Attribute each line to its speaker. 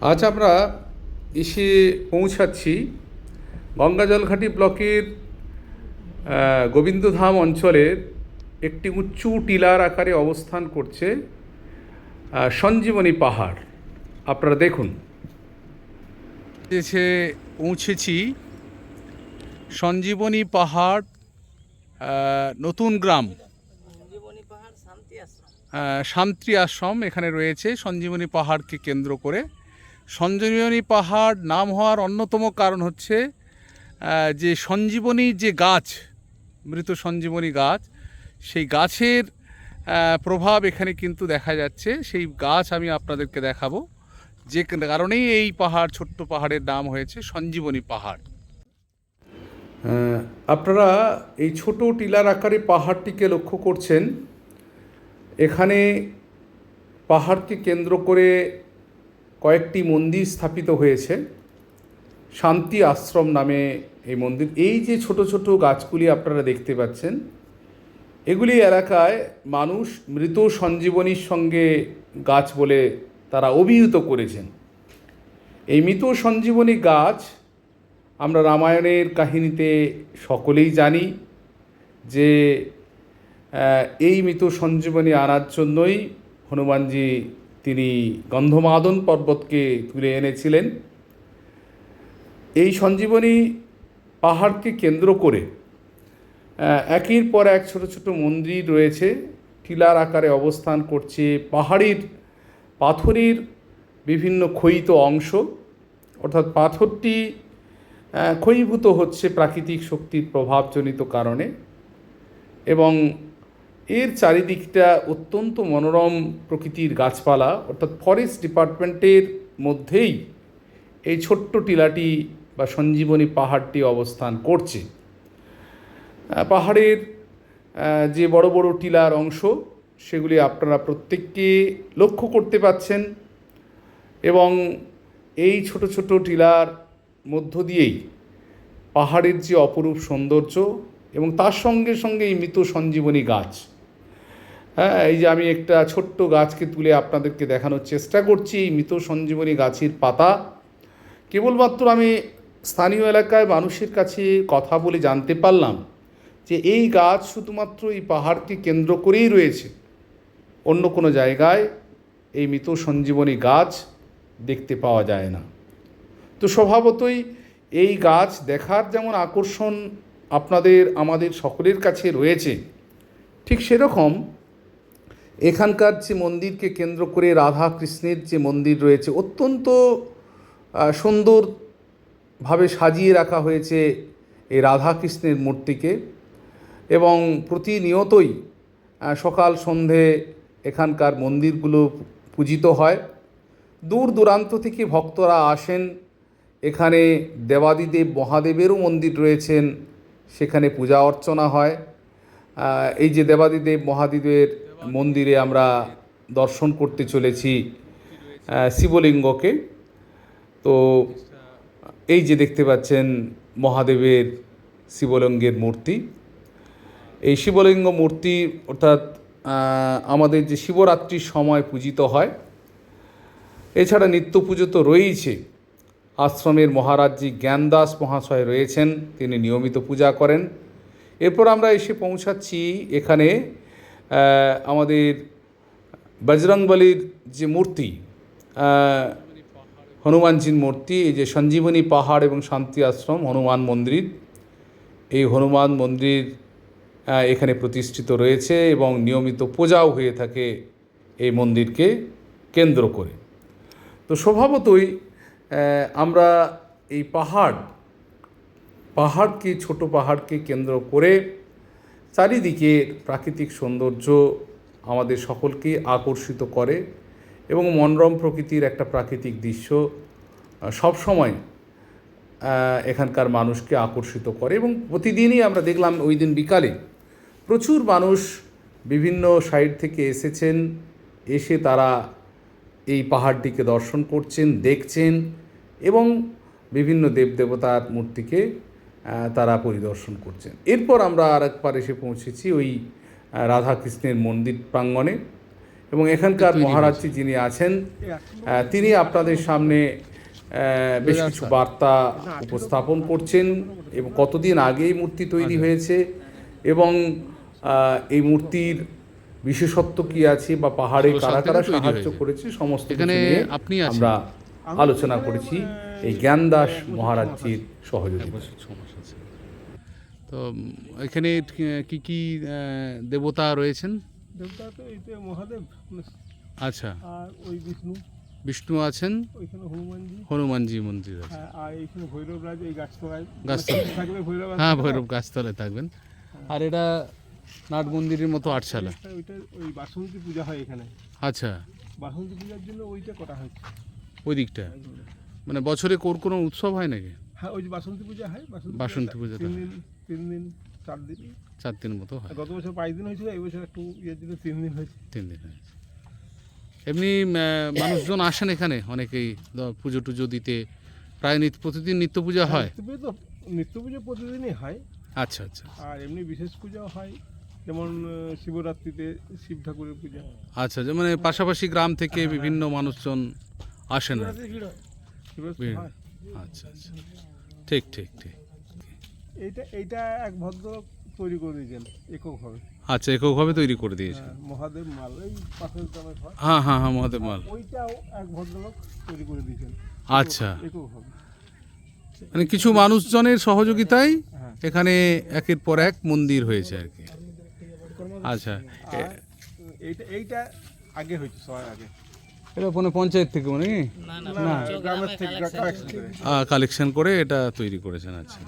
Speaker 1: আজ আমরা এসে পৌঁছাচ্ছি গঙ্গাজলঘাটি ব্লকের গোবিন্দধাম অঞ্চলের একটি উঁচু টিলার আকারে অবস্থান করছে সঞ্জীবনী পাহাড়। আপনারা দেখুন। এসে পৌঁছেছি সঞ্জীবনী পাহাড় নতুন গ্রাম।
Speaker 2: শান্তি আশ্রম
Speaker 1: এখানে রয়েছে। সঞ্জীবনী পাহাড়কে কেন্দ্র করে সঞ্জীবনী পাহাড় নাম হওয়ার অন্যতম কারণ হচ্ছে যে সঞ্জীবনী যে গাছ, মৃত সঞ্জীবনী গাছ, সেই গাছের প্রভাব এখানে কিন্তু দেখা যাচ্ছে। সেই গাছ আমি আপনাদেরকে দেখাবো। যে কারণেই এই পাহাড়, ছোট্ট পাহাড়ের নাম হয়েছে সঞ্জীবনী পাহাড়। আপনারা এই ছোট টিলার আকারে পাহাড়টিকে লক্ষ্য করছেন। এখানে পাহাড়কে কেন্দ্র করে কয়েকটি মন্দির স্থাপিত হয়েছে। শান্তি আশ্রম নামে এই মন্দির। এই যে ছোট ছোট গাছগুলি আপনারা দেখতে পাচ্ছেন, এগুলি এলাকায় মানুষ মৃত সঞ্জীবনীর সঙ্গে গাছ বলে তারা অভিহিত করেছেন। এই মৃত সঞ্জীবনী গাছ আমরা রামায়ণের কাহিনীতে সকলেই জানি যে এই মৃত সঞ্জীবনী আনার জন্যই হনুমানজি তিনি গন্ধমাদন পর্বতকে তুলে এনেছিলেন। এই সঞ্জীবনী পাহাড়কে কেন্দ্র করে একের পর এক ছোট ছোট মন্দির রয়েছে। টিলার আকারে অবস্থান করছে পাহাড়ির, পাথরের বিভিন্ন ক্ষয়িত অংশ। অর্থাৎ পাথরটি ক্ষয়ীভূত হচ্ছে প্রাকৃতিক শক্তির প্রভাবজনিত কারণে এবং এর চারিদিকটা অত্যন্ত মনোরম প্রকৃতির গাছপালা, অর্থাৎ ফরেস্ট ডিপার্টমেন্টের মধ্যেই এই ছোট্ট টিলাটি বা সঞ্জীবনী পাহাড়টি অবস্থান করছে। পাহাড়ের যে বড় বড় টিলার অংশ, সেগুলি আপনারা প্রত্যেককে লক্ষ্য করতে পাচ্ছেন এবং এই ছোট ছোট টিলার মধ্য দিয়েই পাহাড়ের যে অপরূপ সৌন্দর্য এবং তার সঙ্গে সঙ্গে এই মৃত সঞ্জীবনী গাছ। হ্যাঁ এই যে আমি একটা ছোট্ট গাছকে তুলে আপনাদেরকে দেখানোর চেষ্টা করছি, এই মৃত সঞ্জীবনী গাছের পাতা। কেবলমাত্র আমি স্থানীয় এলাকায় মানুষের কাছে কথা বলে জানতে পারলাম যে এই গাছ শুধুমাত্র এই পাহাড়কে কেন্দ্র করেই রয়েছে। অন্য কোনো জায়গায় এই মৃত সঞ্জীবনী গাছ দেখতে পাওয়া যায় না। তো স্বভাবতই এই গাছ দেখার যেমন আকর্ষণ আপনাদের, আমাদের সকলের কাছে রয়েছে, ঠিক সেরকম এখানকার যে মন্দিরকে কেন্দ্র করে রাধা কৃষ্ণের যে মন্দির রয়েছে, অত্যন্ত সুন্দরভাবে সাজিয়ে রাখা হয়েছে এই রাধা কৃষ্ণের মূর্তিকে এবং প্রতিনিয়তই সকাল সন্ধে এখানকার মন্দিরগুলো পূজিত হয়। দূর দূরান্ত থেকে ভক্তরা আসেন, এখানে দেবাদিদেব মহাদেবেরও মন্দির রয়েছেন, সেখানে পূজা অর্চনা হয়। এই যে দেবাদিদেব মহাদেবের মন্দিরে আমরা দর্শন করতে চলেছি শিবলিঙ্গকে। তো এই যে দেখতে পাচ্ছেন মহাদেবের শিবলিঙ্গের মূর্তি। এই শিবলিঙ্গ মূর্তি অর্থাৎ আমাদের যে শিবরাত্রির সময় পূজিত হয়, এছাড়া নিত্য পুজো তো রয়েইছে। আশ্রমের মহারাজজি জ্ঞানদাস মহাশয় রয়েছেন, তিনি নিয়মিত পূজা করেন। এরপর আমরা এসে পৌঁছাচ্ছি এখানে আমাদের বজরংবলির যে মূর্তি হনুমানজির মূর্তি, এই যে সঞ্জীবনী পাহাড় এবং শান্তি আশ্রম, হনুমান মন্দির, এই হনুমান মন্দির এখানে প্রতিষ্ঠিত রয়েছে এবং নিয়মিত পূজাও হয়ে থাকে এই মন্দিরকে কেন্দ্র করে। তো স্বভাবতই আমরা এই পাহাড়, পাহাড়কে, ছোট পাহাড়কে কেন্দ্র করে চারিদিকে প্রাকৃতিক সৌন্দর্য আমাদের সকলকে আকর্ষিত করে এবং মনোরম প্রকৃতির একটা প্রাকৃতিক দৃশ্য সবসময় এখানকার মানুষকে আকর্ষিত করে এবং প্রতিদিনই আমরা দেখলাম ওই দিন বিকালে প্রচুর মানুষ বিভিন্ন সাইড থেকে এসেছেন, এসে তারা এই পাহাড়টিকে দর্শন করছেন, দেখছেন এবং বিভিন্ন দেবদেবতার মূর্তিকে তারা পরিদর্শন করছেন। এরপর আমরা আর একবার এসে পৌঁছেছি ওই রাধাকৃষ্ণের মন্দির প্রাঙ্গণে
Speaker 3: এবং এখানকার মহারাজজি যিনি আছেন তিনি আপনাদের সামনে বেশ কিছু বার্তা উপস্থাপন করছেন এবং কতদিন আগে এই মূর্তি তৈরি হয়েছে এবং এই মূর্তির বিশেষত্ব কি আছে বা পাহাড়ে কারা কারা সাহায্য করেছে সমস্ত
Speaker 1: এখানে
Speaker 3: নিয়ে
Speaker 1: আপনি
Speaker 3: আমরা আলোচনা করেছি। এই জ্ঞানদাস মহারাজজির সহযোগিতা
Speaker 1: তো এখানে কি- কি দেবতা রয়েছেন?
Speaker 4: দেবতা তো এইতে মহাদেব
Speaker 1: আচ্ছা।
Speaker 4: আর ওই বিষ্ণু।
Speaker 1: বিষ্ণু আছেন?
Speaker 4: ওইখানে হনুমানজি।
Speaker 1: হনুমানজি মন্দির আছে।
Speaker 4: হ্যাঁ, ভৈরব রাজ এই গাছতলায়।
Speaker 1: গাছতলায়।
Speaker 4: মানে ভৈরব
Speaker 1: হ্যাঁ ভৈরব গাছতলায় থাকবেন। আর এটা নাট মন্দিরের মতো আটশালা।
Speaker 4: ওই বাসন্তী পূজা হয় এখানে।
Speaker 1: আচ্ছা।
Speaker 4: বাসন্তী পূজার জন্য ওইটা করা হয়েছে।
Speaker 1: ওই দিকটা। মানে বছরে কোর কোনো উৎসব হয় নাকি?
Speaker 4: হ্যাঁ ওই যে বাসন্তী পূজা হয় বাসন্তী
Speaker 1: বাসন্তী
Speaker 4: পূজা তিন দিন তিন দিন চার দিন।
Speaker 1: চার দিন মতো হয়।
Speaker 4: গত বছর পাঁচ দিন হয়েছিল এই বছর একটু ইয়ের জন্য তিন দিন হয়েছে।
Speaker 1: তিন দিন হয়েছে। এমনি মানুষজন আসেন এখানে অনেকেই পুজো টুজো দিতে। প্রায় নিত্য প্রতিদিন নিত্য পূজা হয়
Speaker 4: নিত্য পুজো তো নিত্য পুজো প্রতিদিনই হয়।
Speaker 1: আচ্ছা আচ্ছা।
Speaker 4: আর এমনি বিশেষ পূজাও হয় যেমন শিবরাত্রিতে শিব ঠাকুরের পূজা।
Speaker 1: আচ্ছা যে মানে পাশাপাশি গ্রাম থেকে বিভিন্ন মানুষজন আসেন আচ্ছা আচ্ছা। ঠিক ঠিক ঠিক।
Speaker 4: এইটা এইটা এক ভদ্রলোক তৈরি করে দিয়েছেন এককভাবে।
Speaker 1: আচ্ছা এককভাবে তৈরি করে দিয়েছে
Speaker 4: হ্যাঁ, মহাদেব মাল এই পাশের গ্রামের ঘর।
Speaker 1: হ্যাঁ হ্যাঁ হ্যাঁ মহাদেব মাল।
Speaker 4: ওইটাও এক ভদ্রলোক তৈরি করে দিয়েছেন।
Speaker 1: আচ্ছা।
Speaker 4: এককভাবে
Speaker 1: মানে কিছু মানুষজনের সহযোগিতায়
Speaker 4: হ্যাঁ।
Speaker 1: এখানে একের পর এক মন্দির হয়েছে আর কি। আচ্ছা
Speaker 4: এইটা এইটা আগে হয়েছে সবার আগে।
Speaker 1: এটা কোনো পঞ্চায়েত থেকে মানে
Speaker 2: না না
Speaker 4: না।
Speaker 2: পঞ্চগ্রামে
Speaker 4: গ্রামের থেকে। কালেকশন করে
Speaker 1: এটা তৈরি করেছেন আচ্ছা।